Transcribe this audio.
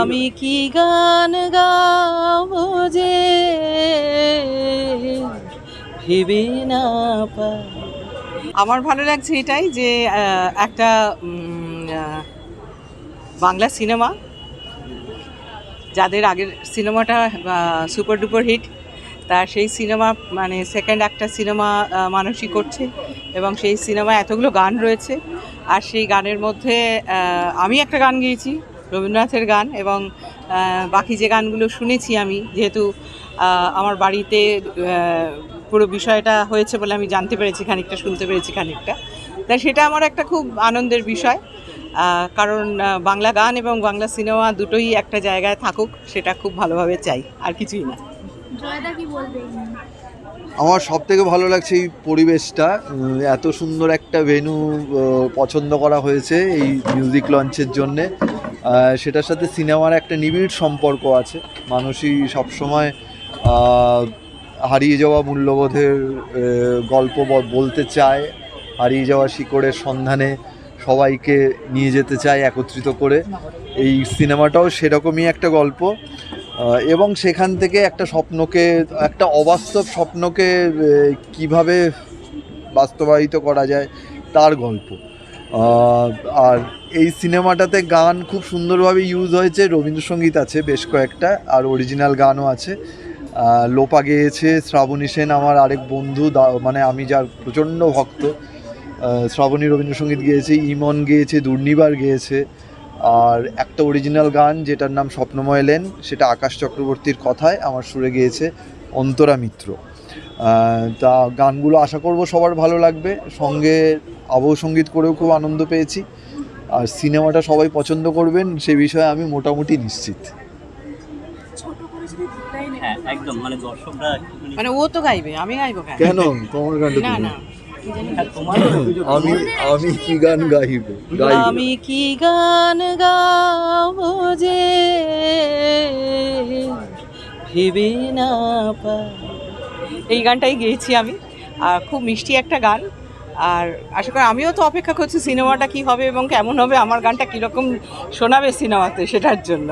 আমি কি গান গাবো যে ভেবে না আমার ভালো লাগছে এটাই যে একটা বাংলা সিনেমা, যাদের আগের সিনেমাটা সুপার ডুপার হিট, তার সেই সিনেমা মানে সেকেন্ড একটা সিনেমা মানুষই করছে এবং সেই সিনেমায় এতগুলো গান রয়েছে। আর সেই গানের মধ্যে আমি একটা গান গেয়েছি রবীন্দ্রনাথের গান এবং বাকি যে গানগুলো শুনেছি আমি যেহেতু আমার বাড়িতে পুরো বিষয়টা হয়েছে বলে আমি জানতে পেরেছি খানিকটা শুনতে পেরেছি খানিকটা। তাই সেটা আমার একটা খুব আনন্দের বিষয় কারণ বাংলা গান এবং বাংলা সিনেমা দুটোই একটা জায়গায় থাকুক সেটা খুব ভালোভাবে চাই আর কিছুই না। জয়দা কি বলবে? আমার সব থেকে ভালো লাগছে এই পরিবেশটা এত সুন্দর একটা ভেনু পছন্দ করা হয়েছে এই মিউজিক লঞ্চের জন্যে। সেটার সাথে সিনেমার একটা নিবিড় সম্পর্ক আছে। মানুষই সবসময় হারিয়ে যাওয়া মূল্যবোধের গল্প বলতে চায়। হারিয়ে যাওয়া শিকড়ের সন্ধানে সবাইকে নিয়ে যেতে চায় একত্রিত করে। এই সিনেমাটাও সেরকমই একটা গল্প। এবং সেখান থেকে একটা স্বপ্নকে, একটা অবাস্তব স্বপ্নকে কীভাবে বাস্তবায়িত করা যায়, তার গল্প। আর এই সিনেমাটাতে গান খুব সুন্দরভাবে ইউজ হয়েছে। রবীন্দ্রসঙ্গীত আছে বেশ কয়েকটা, আর অরিজিনাল গানও আছে। লোপা গেয়েছে, শ্রাবণী সেন আমার আরেক বন্ধু মানে আমি যার প্রচণ্ড ভক্ত। শ্রাবণী রবীন্দ্রসঙ্গীত গেয়েছে, ইমন গেয়েছে, দুর্নিবার গেয়েছে। আর একটা অরিজিনাল গান যেটার নাম স্বপ্নময় লেন, সেটা আকাশ চক্রবর্তীর কথায় আমার সুরে গিয়েছে, অন্তরা মিত্র। তা গানগুলো আশা করব সবার ভালো লাগবে। সঙ্গে আবহ সংগীত করেও খুব আনন্দ পেয়েছি। আর সিনেমাটা সবাই পছন্দ করবেন সে বিষয়ে আমি মোটামুটি নিশ্চিত। হ্যাঁ একদম মানে দর্শকরা মানে ও তো গাইবে আমি গাইবো কেন? কেন? তোমার গানটা না না কি জানি? হ্যাঁ, আমি আমি কি গান গাইব? আমি কি গান গাবো যে ভেবে না এই গানটাই গেয়েছি আমি। আর খুব মিষ্টি একটা গান। আর আশা করি আমিও তো অপেক্ষা করছি সিনেমাটা কি হবে এবং কেমন হবে, আমার গানটা কীরকম শোনাবে সিনেমাতে সেটার জন্য।